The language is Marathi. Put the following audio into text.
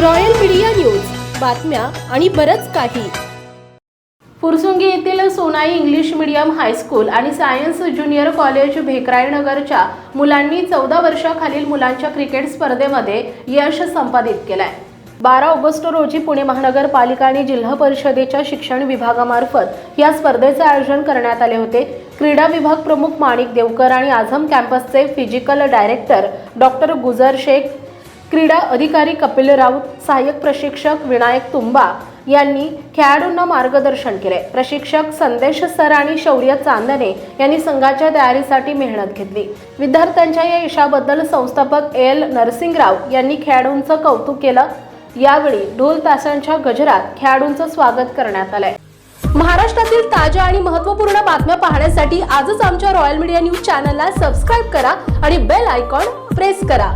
Royal media news. बातम्या आणि बरंच काही. फुरसुंगी येथील Sonai English medium high school आणि सायन्स ज्युनियर कॉलेज भेकरायनगरच्या मुलांनी चौदा वर्षाखालील मुलांच्या क्रिकेट स्पर्धेमध्ये यश संपादित केलंय. बारा ऑगस्ट रोजी पुणे महानगरपालिका आणि जिल्हा परिषदेच्या शिक्षण विभागामार्फत या स्पर्धेचे आयोजन करण्यात आले होते. क्रीडा विभाग प्रमुख माणिक देवकर आणि Azam कॅम्पसचे physical director doctor Gujar Shaikh क्रीडा अधिकारी कपिल राऊत सहाय्यक प्रशिक्षक विनायक तुंबा यांनी खेळाडूंना मार्गदर्शन केले. प्रशिक्षक संदेश सर आणि शौर्य चांदणे यांनी संघाच्या तयारीसाठी मेहनत घेतली. विद्यार्थ्यांच्या या यशाबद्दल संस्थापक एल. नरसिंगराव यांनी खेळाडूंचं कौतुक केलं. यावेळी ढोल तासांच्या गजरात खेळाडूंचं स्वागत करण्यात आलंय. महाराष्ट्रातील ताज्या आणि महत्त्वपूर्ण बातम्या पाहण्यासाठी आजच आमच्या रॉयल मीडिया न्यूज चॅनलला सबस्क्राईब करा आणि बेल आयकॉन प्रेस करा.